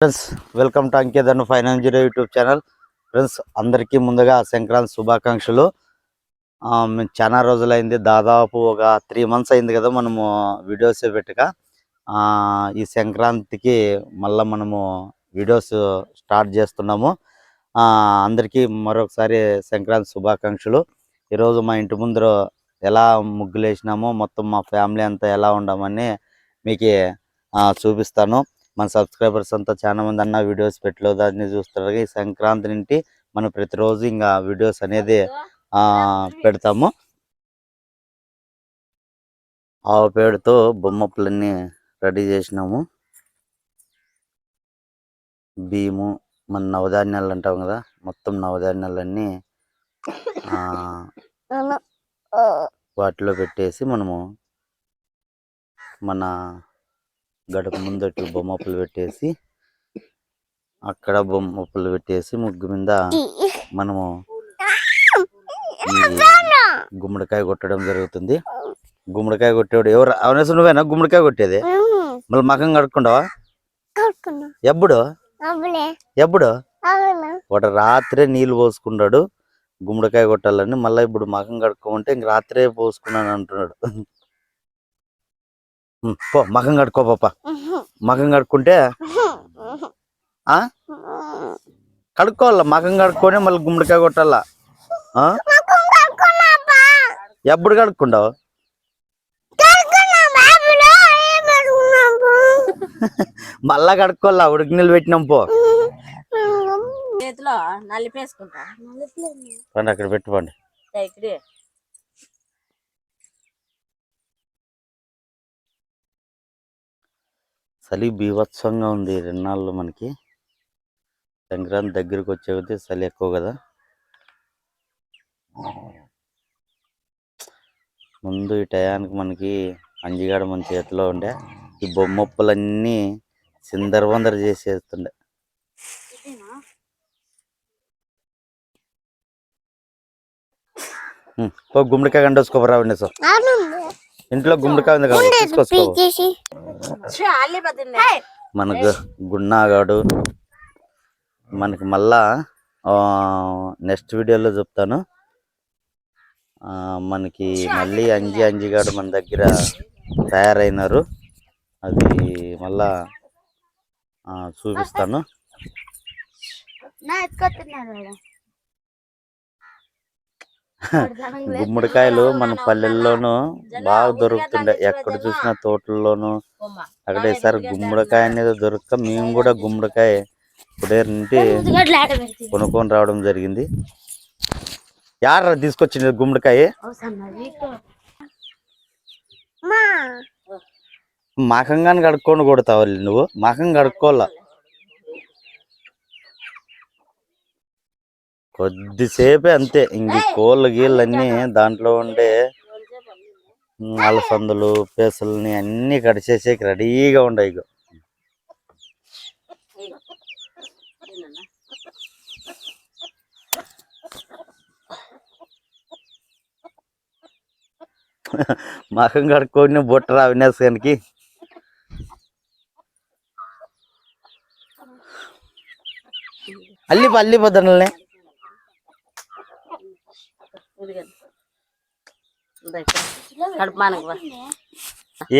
Friends welcome to అంకేదన్ finance zero YouTube channel friends అందరికీ ముందుగా సంక్రాంతి శుభాకాంక్షలు. చాలా రోజులైంది. దాదాపు ఒక త్రీ మంత్స్ అయింది కదా మనము వీడియోస్ పెట్టక. ఈ సంక్రాంతికి మళ్ళీ మనము వీడియోస్ స్టార్ట్ చేస్తున్నాము. అందరికీ మరొకసారి సంక్రాంతి శుభాకాంక్షలు. ఈరోజు మా ఇంటి ముందర ఎలా ముగ్గులు వేసినామో మొత్తం మా ఫ్యామిలీ అంతా ఎలా ఉండమని మీకు చూపిస్తాను. మన సబ్స్క్రైబర్స్ అంతా చాలా మంది అన్న వీడియోస్ పెట్టలేదు. అన్ని చూస్తారు. ఈ సంక్రాంతి నుండి మనం ప్రతిరోజు ఇంకా వీడియోస్ అనేది పెడతాము. ఆవు పేడతో బొమ్మప్పులన్నీ రెడీ చేసినాము. బియ్యము మన నవధాన్యాలు అంటాం కదా మొత్తం నవధాన్యాలన్నీ వాటిలో పెట్టేసి మనము మన గడప ముందటి బొమ్మప్పులు పెట్టేసి అక్కడ బొమ్మప్పులు పెట్టేసి ముగ్గు మీద మనము గుమ్మడికాయ కొట్టడం జరుగుతుంది. గుమ్మడికాయ కొట్టేవాడు ఎవరు అవనేసి నువ్వేనా గుమ్మడికాయ కొట్టేది. మళ్ళీ మకం కడుక్కుంటావా? ఎప్పుడు? ఎప్పుడు? వాడు రాత్రే నీళ్ళు పోసుకుంటాడు గుమ్మడికాయ కొట్టాలని మళ్ళీ ఇప్పుడు మకం కడుక్కోమంటే ఇంక రాత్రే పోసుకున్నాను అంటున్నాడు. పో మకం కడుక్కో పాప. మకం కడుక్కుంటే ఆ? కడుక్కోవాల మకం కడుక్కొని మళ్ళీ గుమ్మడికాయ కొట్టాలా? ఎప్పుడు కడుక్కుంటావు మళ్ళా కడుక్కోవాలా ఉడికి నీళ్ళు పెట్టినాం పో. చేతిలో నలిపేసుకుంటా. అక్కడ పెట్టుకోండి. చలి బీభత్సంగా ఉంది రెండాళ్ళు మనకి. సంక్రాంతి దగ్గరికి వచ్చే కొద్దీ చలి ఎక్కువ కదా. ముందు ఈ టయానికి మనకి అంజిగాడ మన చేతిలో ఉండే ఈ బొమ్మప్పులన్నీ సిందరవందర చేసేస్తుండే. గుమ్మడికాయ కండోసుకోపరా సో ఇంట్లో గుమ్మడికాయ ఉంది కదా పదింది మనకు గున్నాగాడు. మనకి మళ్ళా నెక్స్ట్ వీడియోలో చెప్తాను. ఆ, మనకి మళ్ళీ అంజి అంజిగాడు మన దగ్గర తయారైనారు. అది మళ్ళా ఆ, చూపిస్తాను. గుమ్మడికాయలు మన పల్లెల్లోనూ బాగా దొరుకుతుండే. ఎక్కడ చూసినా తోటల్లోనూ. అక్కడ ఈసారి గుమ్మడికాయ అనేది దొరక్క. మేము కూడా గుమ్మడికాయ ఇప్పుడే నుండి కొనుక్కొని రావడం జరిగింది. యారా తీసుకొచ్చింది గుమ్మడికాయ? మకంగాని కడుక్కొని కొడతావు నువ్వు మకం కడుక్కోవాల? కొద్దిసేపే అంతే. ఇంక కోళ్ళ కోళ్ళు గీళ్ళు దాంట్లో ఉండే అలసందులు పేసులని అన్ని కడిచేసేకి రెడీగా ఉండవు ఇక మఖం కడుక్కొని బుట్టరా అవినాశ్ గారికి అల్లి అల్లి పొద్దునల్ని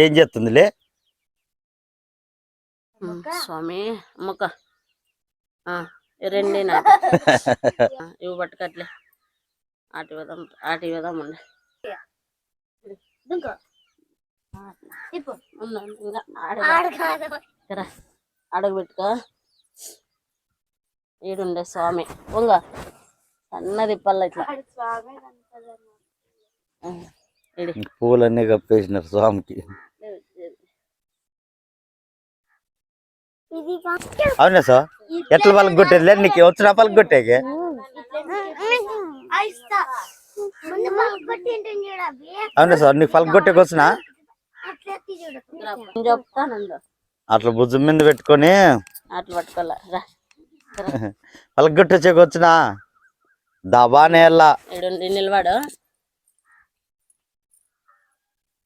ఏం చేస్తుందిలే? స్వామి ముక్క రెండే నాకు ఇవి పట్టుకట్లే. ఆటి విధం ఆటి విధం ఉండే. అడుగు పెట్టుకో. ఈడుండే స్వామి. పొంగ సన్నది పల్ల ఇట్లా. పూలన్నీ కప్పేసినారు స్వామికి. అవునా సార్? ఎట్లా పలక కొట్టేదిలే నీకు వచ్చిన పలక కొట్టేకి. అవునా సార్? నీకు పలక కొట్టేకి వచ్చిన? అట్లా భుజం మీద పెట్టుకొని. అట్లా పట్టుకోలే రా. పలక కొట్టేకి వచ్చిన? దబానే వెళ్ళా ఈడుండి నిలబడు.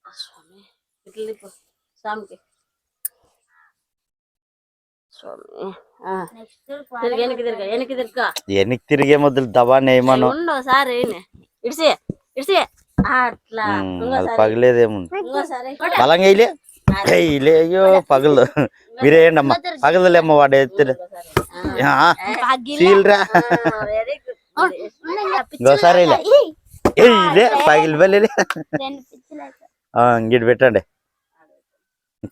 స్వామి ఇట్లా తిప్పు. స్వామికి. స్వామి ఆ. తిరిగి వెనక్కి తిరగ మొదలు దబాన్ని వేయమను ఒకసారి ఇడిసి ఇడిసి. అట్లా. పగిలేదేముంది? బలంగా వేయలే? వేయలే అయ్యో పగలదు మీరే అమ్మా పగలలేమ్మ వాడు ఎత్తుడు. సీల్రా పగిలి వెళ్ళలే. ఇంగిటి పెట్టండి.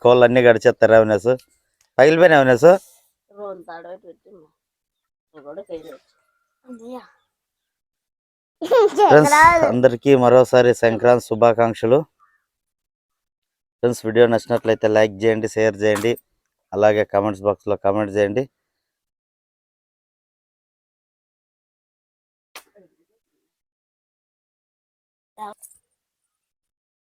కోళ్ళు అన్ని గడిచేస్తారు అవినాసు పగిలిపోయినా అవినాసు ఫ్రెండ్స్ అందరికీ మరోసారి సంక్రాంతి శుభాకాంక్షలు. ఫ్రెండ్స్ వీడియో నచ్చినట్లయితే లైక్ చేయండి షేర్ చేయండి. అలాగే కామెంట్స్ బాక్స్లో కామెంట్ చేయండి.